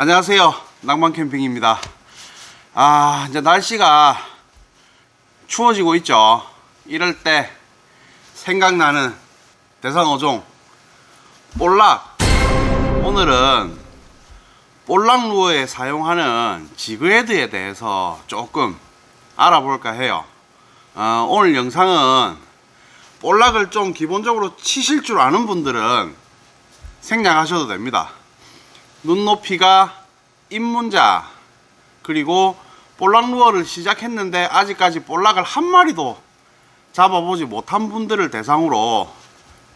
안녕하세요. 낭만 캠핑입니다. 아, 이제 날씨가 추워지고 있죠. 이럴 때 생각나는 대산 어종 볼락. 오늘은 볼락 루어에 사용하는 지그헤드에 대해서 조금 알아볼까 해요. 어, 오늘 영상은 볼락을 좀 기본적으로 치실 줄 아는 분들은 생략하셔도 됩니다. 눈높이가 입문자 그리고 볼락 루어를 시작했는데 아직까지 볼락을 한 마리도 잡아보지 못한 분들을 대상으로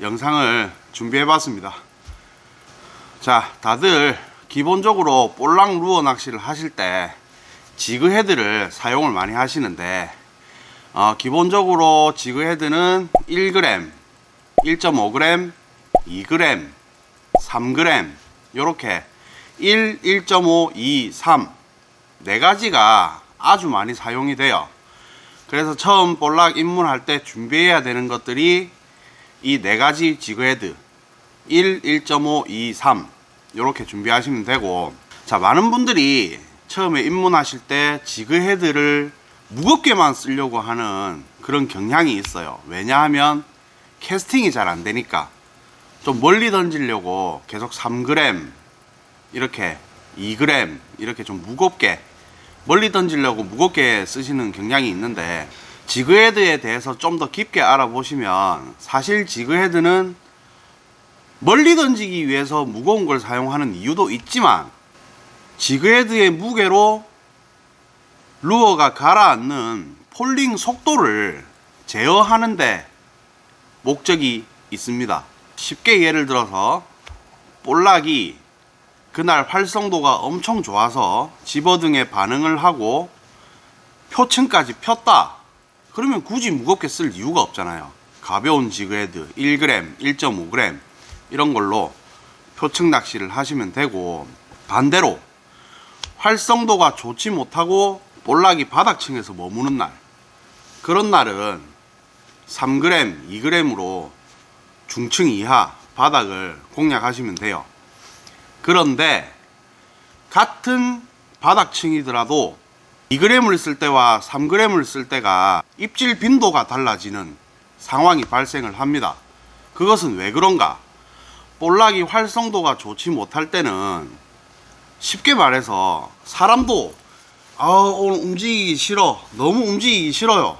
영상을 준비해 봤습니다. 자, 다들 기본적으로 볼락 루어 낚시를 하실 때 지그 헤드를 사용을 많이 하시는데 어, 기본적으로 지그 헤드는 1g, 1.5g, 2g, 3g 요렇게 1, 1.5, 2, 3 네 가지가 아주 많이 사용이 돼요. 그래서 처음 볼락 입문할 때 준비해야 되는 것들이 이 네 가지 지그헤드 1, 1.5, 2, 3 이렇게 준비하시면 되고 자 많은 분들이 처음에 입문하실 때 지그헤드를 무겁게만 쓰려고 하는 그런 경향이 있어요. 왜냐하면 캐스팅이 잘 안 되니까 좀 멀리 던지려고 계속 3g 이렇게 2g 이렇게 좀 무겁게 멀리 던지려고 무겁게 쓰시는 경향이 있는데 지그헤드에 대해서 좀 더 깊게 알아보시면 사실 지그헤드는 멀리 던지기 위해서 무거운 걸 사용하는 이유도 있지만 지그헤드의 무게로 루어가 가라앉는 폴링 속도를 제어하는데 목적이 있습니다. 쉽게 예를 들어서 볼락이 그날 활성도가 엄청 좋아서 집어등에 반응을 하고 표층까지 폈다. 그러면 굳이 무겁게 쓸 이유가 없잖아요. 가벼운 지그헤드 1g, 1.5g 이런 걸로 표층 낚시를 하시면 되고 반대로 활성도가 좋지 못하고 볼락이 바닥층에서 머무는 날 그런 날은 3g, 2g으로 중층 이하 바닥을 공략하시면 돼요. 그런데 같은 바닥층이더라도 2g을 쓸 때와 3g을 쓸 때가 입질 빈도가 달라지는 상황이 발생을 합니다. 그것은 왜 그런가? 볼락이 활성도가 좋지 못할 때는 쉽게 말해서 사람도 아 오늘 움직이기 싫어 너무 움직이기 싫어요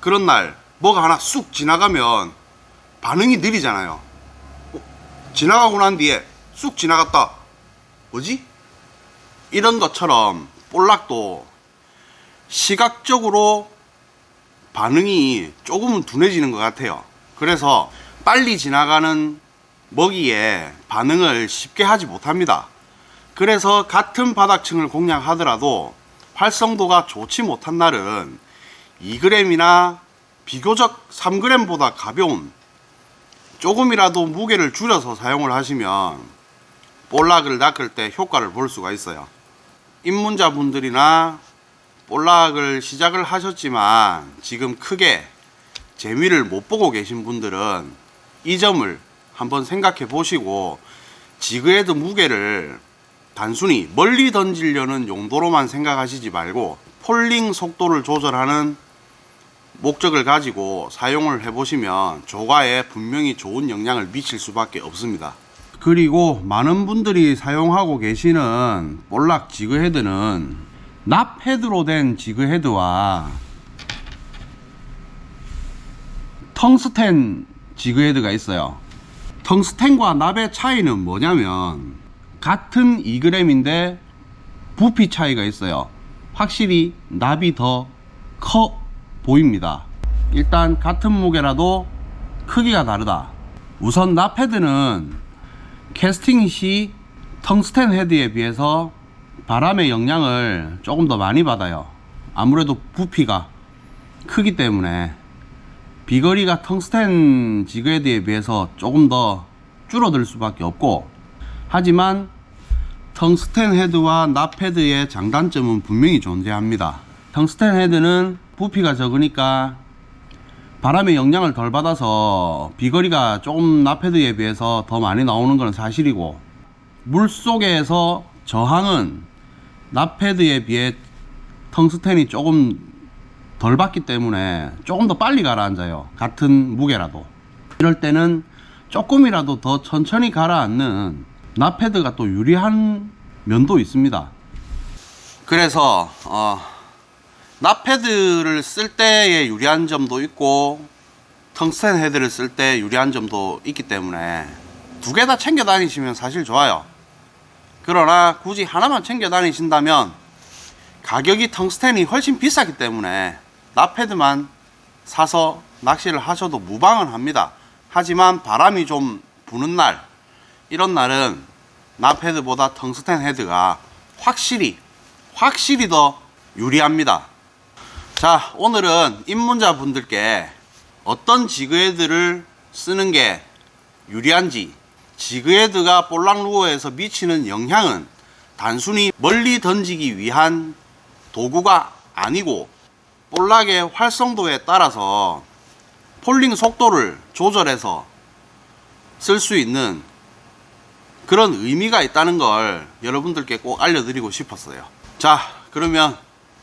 그런 날 뭐가 하나 쑥 지나가면 반응이 느리잖아요 어, 지나가고 난 뒤에 쑥 지나갔다. 뭐지? 이런 것처럼 볼락도 시각적으로 반응이 조금은 둔해지는 것 같아요. 그래서 빨리 지나가는 먹이에 반응을 쉽게 하지 못합니다. 그래서 같은 바닥층을 공략하더라도 활성도가 좋지 못한 날은 2g이나 비교적 3g보다 가벼운 조금이라도 무게를 줄여서 사용을 하시면 볼락을 낚을 때 효과를 볼 수가 있어요. 입문자분들이나 볼락을 시작을 하셨지만 지금 크게 재미를 못 보고 계신 분들은 이 점을 한번 생각해 보시고 지그헤드 무게를 단순히 멀리 던지려는 용도로만 생각하시지 말고 폴링 속도를 조절하는 목적을 가지고 사용을 해보시면 조과에 분명히 좋은 영향을 미칠 수밖에 없습니다. 그리고 많은 분들이 사용하고 계시는 볼락 지그헤드는 납 헤드로 된 지그헤드와 텅스텐 지그헤드가 있어요. 텅스텐과 납의 차이는 뭐냐면 같은 2g인데 부피 차이가 있어요. 확실히 납이 더 커 보입니다. 일단 같은 무게라도 크기가 다르다. 우선 납 헤드는 캐스팅 시 텅스텐 헤드에 비해서 바람의 영향을 조금 더 많이 받아요. 아무래도 부피가 크기 때문에 비거리가 텅스텐 지그헤드에 비해서 조금 더 줄어들 수밖에 없고 하지만 텅스텐 헤드와 납 헤드의 장단점은 분명히 존재합니다. 텅스텐 헤드는 부피가 적으니까 바람의 영향을 덜 받아서 비거리가 조금 납 헤드에 비해서 더 많이 나오는 것은 사실이고 물 속에서 저항은 납패드에 비해 텅스텐이 조금 덜 받기 때문에 조금 더 빨리 가라앉아요. 같은 무게라도. 이럴 때는 조금이라도 더 천천히 가라앉는 납패드가 또 유리한 면도 있습니다. 그래서 어, 납패드를 쓸 때의 유리한 점도 있고 텅스텐 헤드를 쓸 때 유리한 점도 있기 때문에 두 개 다 챙겨 다니시면 사실 좋아요. 그러나 굳이 하나만 챙겨 다니신다면 가격이 텅스텐이 훨씬 비싸기 때문에 납패드만 사서 낚시를 하셔도 무방은 합니다. 하지만 바람이 좀 부는 날 이런 날은 납패드보다 텅스텐 헤드가 확실히 확실히 더 유리합니다. 자 오늘은 입문자 분들께 어떤 지그헤드를 쓰는 게 유리한지 지그헤드가 볼락 루어에서 미치는 영향은 단순히 멀리 던지기 위한 도구가 아니고 볼락의 활성도에 따라서 폴링 속도를 조절해서 쓸 수 있는 그런 의미가 있다는 걸 여러분들께 꼭 알려드리고 싶었어요. 자, 그러면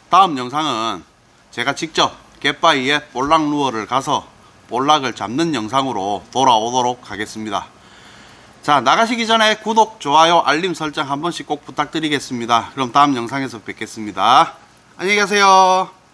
다음 영상은 제가 직접 갯바위에 볼락 루어를 가서 볼락을 잡는 영상으로 돌아오도록 하겠습니다. 자, 나가시기 전에 구독, 좋아요, 알림 설정 한 번씩 꼭 부탁드리겠습니다. 그럼 다음 영상에서 뵙겠습니다. 안녕히 가세요.